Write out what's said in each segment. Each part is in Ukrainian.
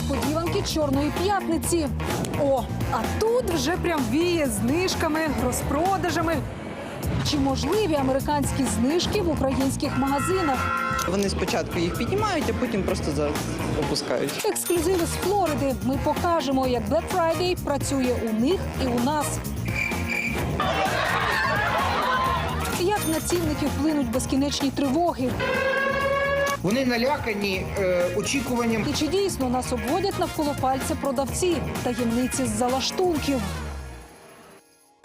несподіванки чорної п'ятниці. О, а тут вже прям віє знижками, розпродажами. Чи можливі американські знижки в українських магазинах? Вони спочатку їх піднімають, а потім просто за- опускають. Ексклюзиви з Флориди. Ми покажемо, як Black Friday працює у них і у нас. Як на цінники вплинуть безкінечні тривоги? Вони налякані е, очікуванням І чи дійсно нас обводять навколо пальця продавці таємниці з залаштунків?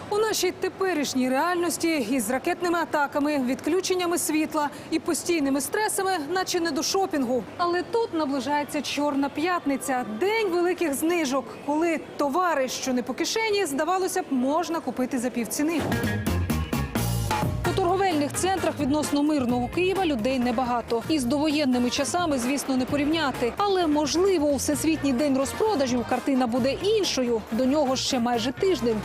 У нашій теперішній реальності із ракетними атаками, відключеннями світла і постійними стресами, наче не до шопінгу. Але тут наближається чорна п'ятниця, день великих знижок, коли товари, що не по кишені, здавалося б, можна купити за півціни. У торговельних центрах відносно мирного Києва людей небагато. Із довоєнними часами, звісно, не порівняти. Але можливо, у всесвітній день розпродажів картина буде іншою. До нього ще майже тиждень.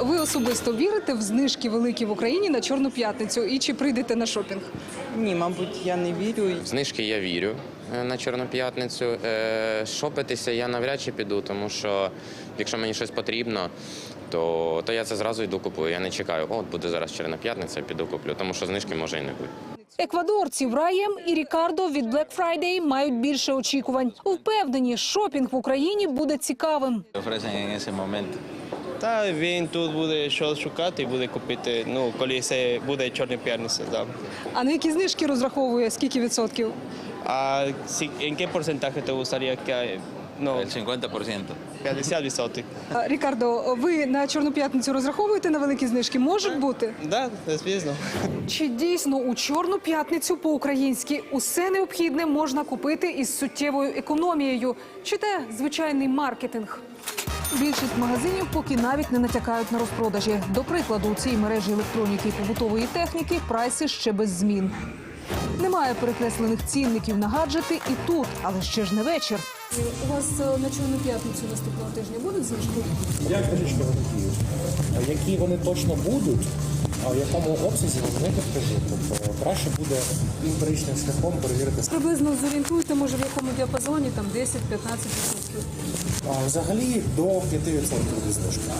Ви особисто вірите в знижки великі в Україні на Чорну п'ятницю і чи прийдете на шопінг? Ні, мабуть, я не вірю. В знижки я вірю е, на Чорну п'ятницю. Е, Шопитися я навряд чи піду, тому що якщо мені щось потрібно, то, то я це зразу йду купую. Я не чекаю, от буде зараз Чорна п'ятниця, піду куплю, тому що знижки може і не бути. Еквадорців Раєм і Рікардо від Black Friday мають більше очікувань. Впевнені, шопінг в Україні буде цікавим. Та він тут буде що шукати і буде купити, ну, коли це буде чорна п'ятниця, да. А на які знижки розраховує? Скільки відсотків? А си- en qué porcentaje te gustaría que, ну, El 50%. 50%? А, Рікардо, ви на Чорну п'ятницю розраховуєте на великі знижки? Можуть бути? Да, звісно. Чи дійсно у Чорну п'ятницю по-українськи усе необхідне можна купити із суттєвою економією? Чи те звичайний маркетинг? Більшість магазинів поки навіть не натякають на розпродажі. До прикладу, у цій мережі електроніки і побутової техніки прайси ще без змін. Немає перекреслених цінників на гаджети і тут, але ще ж не вечір. У вас е, на Чорну п'ятницю наступного тижня будуть знижки? Я кажу, що вони діють. Які вони точно будуть, а в якому обсязі вони не підкажу. Тобто краще буде емпіричним шляхом перевірити. Приблизно зорієнтуйте, може в якому діапазоні там 10-15%. А взагалі до 5% буде знижка.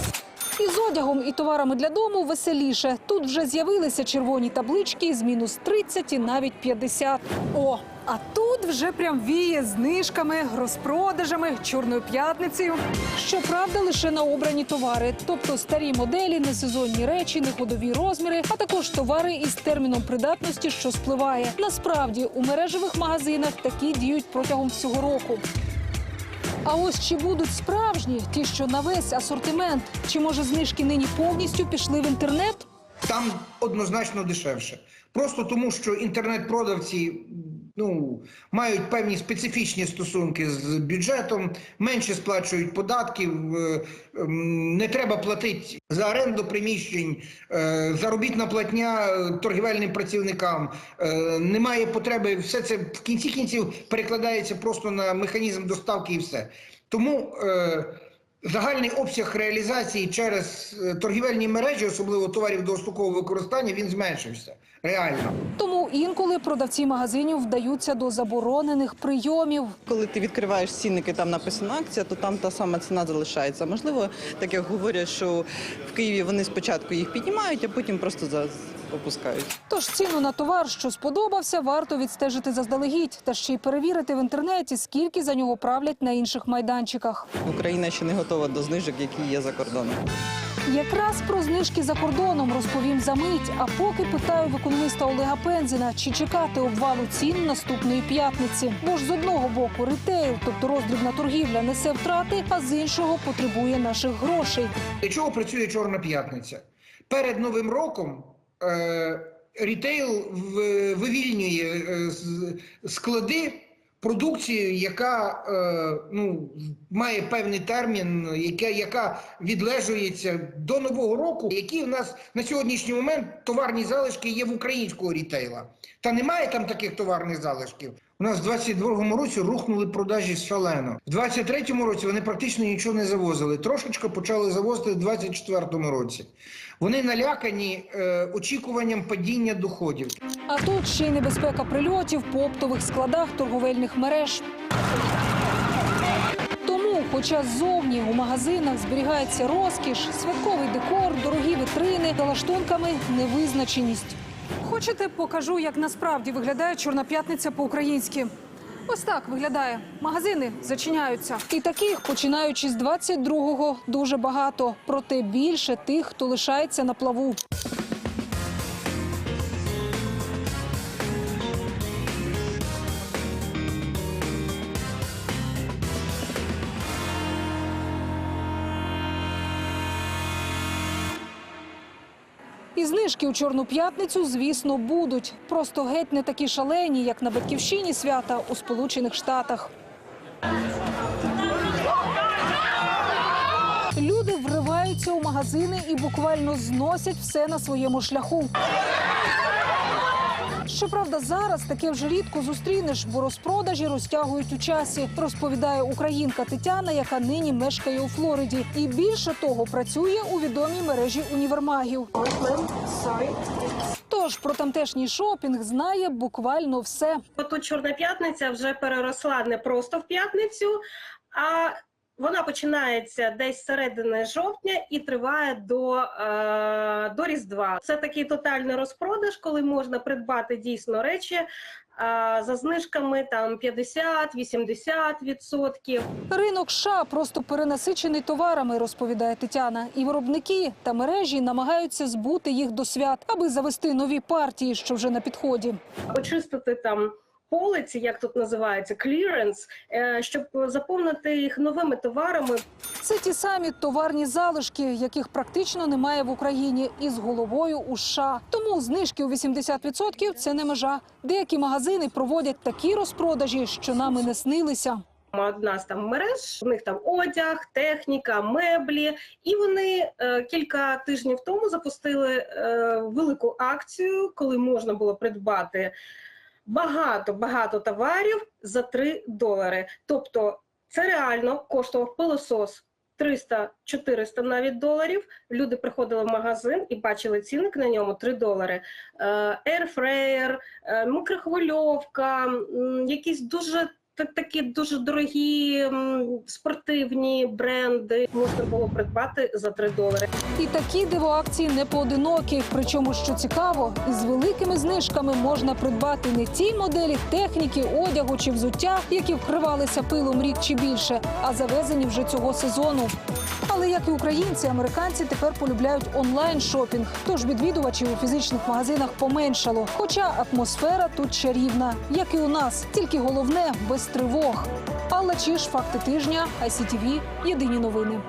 І з одягом і товарами для дому веселіше. Тут вже з'явилися червоні таблички з мінус 30 і навіть 50. О, а тут вже прям віє знижками, розпродажами, чорною п'ятницею. Щоправда, лише на обрані товари, тобто старі моделі, несезонні речі, неходові розміри, а також товари із терміном придатності, що спливає. Насправді у мережевих магазинах такі діють протягом всього року. А ось чи будуть справжні, ті, що на весь асортимент, чи може знижки нині повністю пішли в інтернет? там однозначно дешевше. Просто тому, що інтернет-продавці ну, мають певні специфічні стосунки з бюджетом, менше сплачують податків, ем, не треба платити за оренду приміщень, е, заробітна платня е, торгівельним працівникам. Е, Немає потреби, все це в кінці кінців перекладається просто на механізм доставки і все. Тому Загальний обсяг реалізації через торгівельні мережі, особливо товарів довгострокового використання, він зменшився реально. Тому інколи продавці магазинів вдаються до заборонених прийомів. Коли ти відкриваєш цінники, там написана акція, то там та сама ціна залишається. Можливо, так як говорять, що в Києві вони спочатку їх піднімають, а потім просто за- опускають. Тож ціну на товар, що сподобався, варто відстежити заздалегідь та ще й перевірити в інтернеті, скільки за нього правлять на інших майданчиках. Україна ще не готова до знижок, які є за кордоном. Якраз про знижки за кордоном розповім за мить. А поки питаю в Олега Пензіна, чи чекати обвалу цін наступної п'ятниці. Бо ж з одного боку ритейл, тобто роздрібна торгівля, несе втрати, а з іншого потребує наших грошей. Для чого працює Чорна п'ятниця? Перед Новим роком е, рітейл вивільнює е, склади продукції, яка е, ну, має певний термін, яка, яка відлежується до Нового року. Які в нас на сьогоднішній момент товарні залишки є в українського рітейла? Та немає там таких товарних залишків. У нас в 22-му році рухнули продажі шалено. В 23-му році вони практично нічого не завозили. Трошечки почали завозити в 24-му році. Вони налякані е, очікуванням падіння доходів. А тут ще й небезпека прильотів по оптових складах торговельних мереж. Хоча ззовні у магазинах зберігається розкіш, святковий декор, дорогі вітрини, за лаштунками невизначеність. Хочете, покажу, як насправді виглядає Чорна п'ятниця по-українськи. Ось так виглядає. Магазини зачиняються. І таких, починаючи з 22-го, дуже багато. Проте більше тих, хто лишається на плаву. І знижки у чорну п'ятницю, звісно, будуть. Просто геть не такі шалені, як на батьківщині свята у Сполучених Штатах. Люди вриваються у магазини і буквально зносять все на своєму шляху. Щоправда, зараз таке вже рідко зустрінеш, бо розпродажі розтягують у часі, розповідає українка Тетяна, яка нині мешкає у Флориді. І більше того, працює у відомій мережі універмагів. Тож про тамтешній шопінг знає буквально все. Тут Чорна п'ятниця вже переросла не просто в п'ятницю, а вона починається десь середини жовтня і триває до, е, до Різдва. Це такий тотальний розпродаж, коли можна придбати дійсно речі е, за знижками там 50-80 відсотків. Ринок США просто перенасичений товарами, розповідає Тетяна. І виробники та мережі намагаються збути їх до свят, аби завести нові партії, що вже на підході. Очистити там. Полиці, як тут називається, кліренс, щоб заповнити їх новими товарами, Це ті самі товарні залишки, яких практично немає в Україні, і з головою у США. Тому знижки у 80% – це не межа. Деякі магазини проводять такі розпродажі, що нам і не снилися. одна з там мереж. У них там одяг, техніка, меблі. І вони е, кілька тижнів тому запустили е, велику акцію, коли можна було придбати багато багато товарів за 3 долари. Тобто, це реально коштував пилосос. 300-400 навіть доларів. Люди приходили в магазин і бачили цінник на ньому 3 долари. Ерфреєр, микрохвильовка, якісь дуже такі дуже дорогі спортивні бренди можна було придбати за 3 долари. І такі дивоакції не поодинокі. Причому, що цікаво, із великими знижками можна придбати не ті моделі техніки, одягу чи взуття, які вкривалися пилом рік чи більше, а завезені вже цього сезону. Але як і українці, американці тепер полюбляють онлайн шопінг. Тож відвідувачів у фізичних магазинах поменшало. Хоча атмосфера тут чарівна, як і у нас, тільки головне без тривог. Алла Чиш, факти тижня, ICTV, єдині новини.